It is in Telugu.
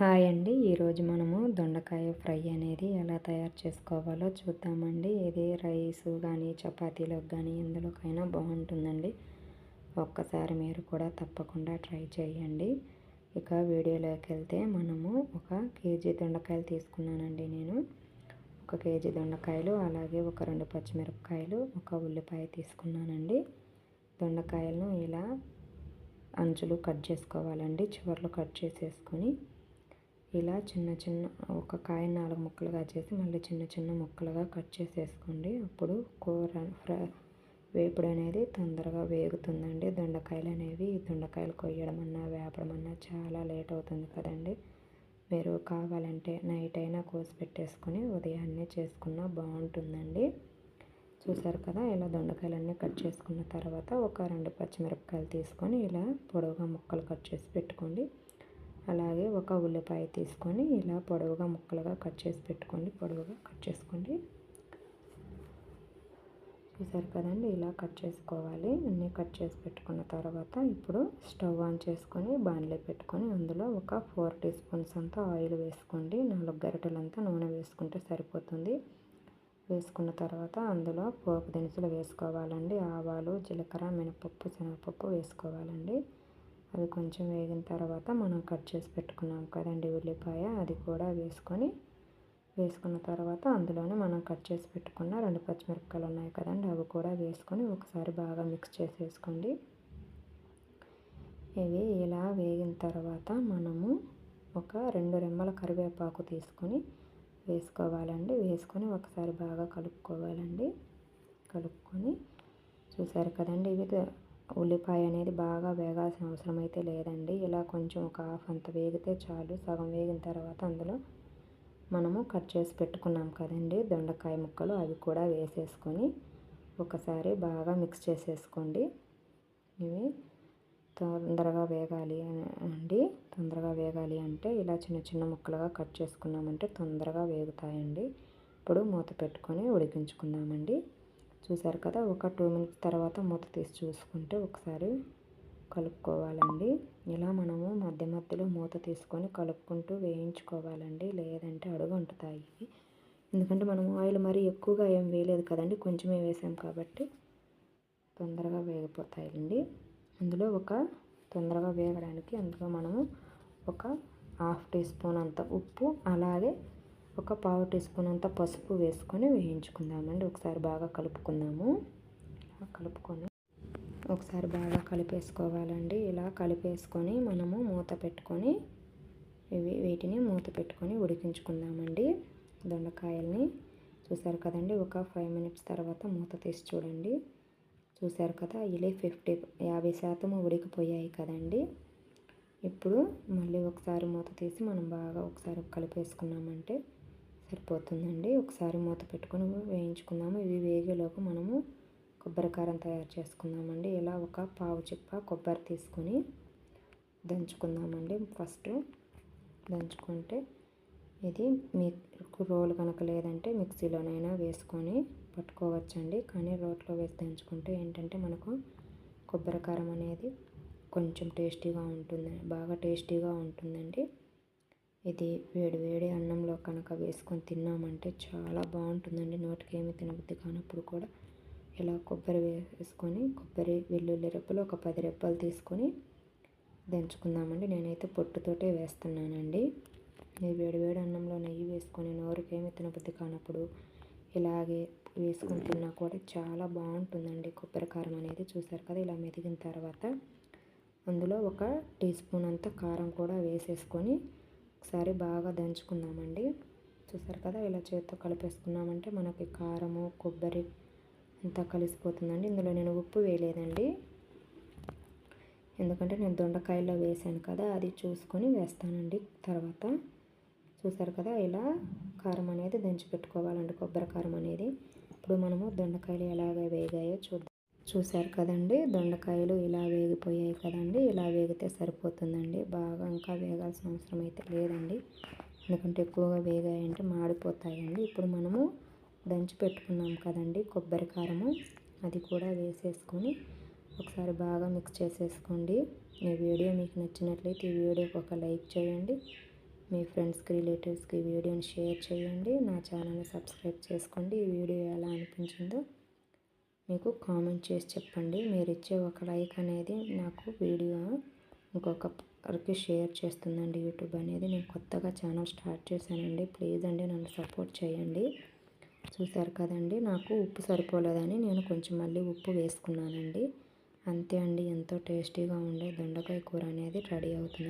హాయ్ అండి. ఈరోజు మనము దొండకాయ ఫ్రై అనేది ఎలా తయారు చేసుకోవాలో చూద్దామండి. ఇది రైస్ కానీ చపాతీలకు కానీ ఎందులోకైనా బాగుంటుందండి. ఒక్కసారి మీరు కూడా తప్పకుండా ట్రై చేయండి. ఇక వీడియోలోకి వెళ్తే మనము ఒక కేజీ దొండకాయలు తీసుకున్నానండి నేను. ఒక కేజీ దొండకాయలు అలాగే ఒక రెండు పచ్చిమిరపకాయలు ఒక ఉల్లిపాయ తీసుకున్నానండి. దొండకాయలను ఇలా అంచులు కట్ చేసుకోవాలండి. చివర్లు కట్ చేసేసుకొని ఇలా చిన్న చిన్న ఒక కాయ నాలుగు ముక్కలుగా చేసి మళ్ళీ చిన్న చిన్న ముక్కలుగా కట్ చేసేసుకోండి అప్పుడు కూర ఫ్రై వేపుడు అనేది తొందరగా వేగుతుందండి. దొండకాయలు అనేవి దొండకాయలు కొయ్యడం అన్నా వేపడం అన్నా చాలా లేట్ అవుతుంది కదండి. మీరు కావాలంటే నైట్ అయినా కోసి పెట్టేసుకొని ఉదయాన్నే చేసుకున్నా బాగుంటుందండి. చూసారు కదా ఇలా దొండకాయలన్నీ కట్ చేసుకున్న తర్వాత ఒక రెండు పచ్చిమిరపకాయలు తీసుకొని ఇలా పొడవుగా ముక్కలు కట్ చేసి పెట్టుకోండి. అలాగే ఒక ఉల్లిపాయ తీసుకొని ఇలా పొడవుగా ముక్కలుగా కట్ చేసి పెట్టుకోండి. పొడవుగా కట్ చేసుకోండి. చూసారు కదండి? ఇలా కట్ చేసుకోవాలి. అన్నీ కట్ చేసి పెట్టుకున్న తర్వాత ఇప్పుడు స్టవ్ ఆన్ చేసుకొని బాణలే పెట్టుకొని అందులో ఒక ఫోర్ టీ స్పూన్స్ అంతా ఆయిల్ వేసుకోండి. నాలుగు గరిటెలంతా నూనె వేసుకుంటే సరిపోతుంది. వేసుకున్న తర్వాత అందులో పోపు దినుసులు వేసుకోవాలండి. ఆవాలు జీలకర్ర మినపప్పు శనగపప్పు వేసుకోవాలండి. అవి కొంచెం వేగిన తర్వాత మనం కట్ చేసి పెట్టుకున్నాం కదండి ఉల్లిపాయ. అది కూడా వేసుకొని వేసుకున్న తర్వాత అందులోనే మనం కట్ చేసి పెట్టుకున్న రెండు పచ్చిమిరపకాయలు ఉన్నాయి కదండి. అవి కూడా వేసుకొని ఒకసారి బాగా మిక్స్ చేసేసుకోండి. ఇవి ఇలా వేగిన తర్వాత మనము ఒక రెండు రెమ్మల కరివేపాకు తీసుకొని వేసుకోవాలండి. వేసుకొని ఒకసారి బాగా కలుపుకోవాలండి. కలుపుకొని చూసారు కదండి ఇవి ఉల్లిపాయ అనేది బాగా వేగాల్సిన అవసరం అయితే లేదండి. ఇలా కొంచెం ఒక హాఫ్ అంత వేగితే చాలు. సగం వేగిన తర్వాత అందులో మనము కట్ చేసి పెట్టుకున్నాం కదండి. దొండకాయ ముక్కలు అవి కూడా వేసేసుకొని ఒకసారి బాగా మిక్స్ చేసేసుకోండి. ఇవి తొందరగా వేగాలి అండి. తొందరగా వేగాలి అంటే ఇలా చిన్న చిన్న ముక్కలుగా కట్ చేసుకున్నామంటే తొందరగా వేగుతాయండి. ఇప్పుడు మూత పెట్టుకొని ఉడికించుకుందామండి. చూసారు కదా ఒక టూ మినిట్స్ తర్వాత మూత తీసి చూసుకుంటే ఒకసారి కలుపుకోవాలండి. ఇలా మనము మధ్య మధ్యలో మూత తీసుకొని కలుపుకుంటూ వేయించుకోవాలండి. లేదంటే అడుగు ఉంటుతాయి ఎందుకంటే మనం ఆయిల్ మరీ ఎక్కువగా ఏం వేయలేదు కదండి కొంచెమే వేసాం కాబట్టి తొందరగా వేగిపోతాయండి. అందులో ఒక తొందరగా వేగడానికి అందులో మనము ఒక హాఫ్ టీ స్పూన్ అంత ఉప్పు అలాగే ఒక పావు టీ స్పూన్ అంత పసుపు వేసుకొని వేయించుకుందామండి. ఒకసారి బాగా కలుపుకుందాము. కలుపుకొని ఒకసారి బాగా కలిపేసుకోవాలండి. ఇలా కలిపేసుకొని మనము మూత పెట్టుకొని ఇవి వీటిని మూత పెట్టుకొని ఉడికించుకుందామండి. దొండకాయల్ని చూసారు కదండి? ఒక ఫైవ్ మినిట్స్ తర్వాత మూత తీసి చూడండి. చూసారు కదా? ఇలా ఫిఫ్టీ యాభై శాతం ఉడికిపోయాయి కదండి. ఇప్పుడు మళ్ళీ ఒకసారి మూత తీసి మనం బాగా ఒకసారి కలిపేసుకున్నామంటే సరిపోతుందండి. ఒకసారి మూత పెట్టుకొని వేయించుకుందాము. ఇవి వేగేలోపు మనము కొబ్బరి కారం తయారు చేసుకుందామండి. ఇలా ఒక పావు చిప్ప కొబ్బరి తీసుకొని దంచుకుందామండి. ఫస్ట్ దంచుకుంటే ఇది మీకు రోలు కనుక లేదంటే మిక్సీలోనైనా వేసుకొని పట్టుకోవచ్చండి. కానీ రోట్లో వేసి దంచుకుంటే ఏంటంటే మనకు కొబ్బరి కారం అనేది కొంచెం టేస్టీగా ఉంటుంది బాగా టేస్టీగా ఉంటుందండి. ఇది వేడి వేడి అన్నంలో కనుక వేసుకొని తిన్నామంటే చాలా బాగుంటుందండి. నోటికి ఏమి తినబుద్ధి కానప్పుడు కూడా. ఇలా కొబ్బరి వేసుకొని కొబ్బరి వెల్లుల్లి రెప్పలు ఒక పది రెప్పలు తీసుకొని దంచుకుందామండి. నేనైతే పొట్టుతోటే వేస్తున్నానండి. ఈ వేడివేడి అన్నంలో నెయ్యి వేసుకొని నోరుకి ఏమి తినబుద్ధి కానప్పుడు ఇలాగే వేసుకొని తిన్నా కూడా చాలా బాగుంటుందండి. కొబ్బరి కారం అనేది చూసారు కదా ఇలా మెదిగిన తర్వాత అందులో ఒక టీ స్పూన్ అంత కారం కూడా వేసేసుకొని ఒకసారి బాగా దంచుకుందామండి. చూసారు కదా ఇలా చేతితో కలిపేసుకున్నామంటే మనకి కారము కొబ్బరి అంతా కలిసిపోతుందండి. ఇందులో నేను ఉప్పు వేయలేదండి. ఎందుకంటే నేను దొండకాయలో వేసాను కదా అది చూసుకొని వేస్తానండి తర్వాత. చూసారు కదా ఇలా కారం అనేది దంచి పెట్టుకోవాలండి కొబ్బరి కారం అనేది. ఇప్పుడు మనము దొండకాయలు ఎలాగ వేగాయో చూద్దాం. చూశారు కదండి. దొండకాయలు ఇలా వేగిపోయాయి కదండి. ఇలా వేగితే సరిపోతుందండి. బాగా ఇంకా వేగాల్సిన అవసరం అయితే లేదండి. ఎందుకంటే ఎక్కువగా వేగాయంటే మాడిపోతాయండి. ఇప్పుడు మనము దంచి పెట్టుకున్నాం కదండి కొబ్బరి కారము. అది కూడా వేసేసుకొని ఒకసారి బాగా మిక్స్ చేసేసుకోండి. ఈ వీడియో మీకు నచ్చినట్లయితే ఈ వీడియోకి ఒక లైక్ చేయండి. మీ ఫ్రెండ్స్కి రిలేటివ్స్కి వీడియోని షేర్ చేయండి. నా ఛానల్ని సబ్స్క్రైబ్ చేసుకోండి. ఈ వీడియో ఎలా అనిపించిందో మీకు కామెంట్ చేసి చెప్పండి. మీరు ఇచ్చే ఒక లైక్ అనేది నాకు వీడియో ఇంకొకరికి షేర్ చేస్తుందండి యూట్యూబ్ అనేది. నేను కొత్తగా ఛానల్ స్టార్ట్ చేశానండి. ప్లీజ్ అండి నన్ను సపోర్ట్ చేయండి. చూసారు కదండి నాకు ఉప్పు సరిపోలేదని నేను కొంచెం మళ్ళీ ఉప్పు వేసుకున్నానండి. అంతే అండి ఎంతో టేస్టీగా ఉండే దొండకాయ కూర అనేది రెడీ అవుతుంది.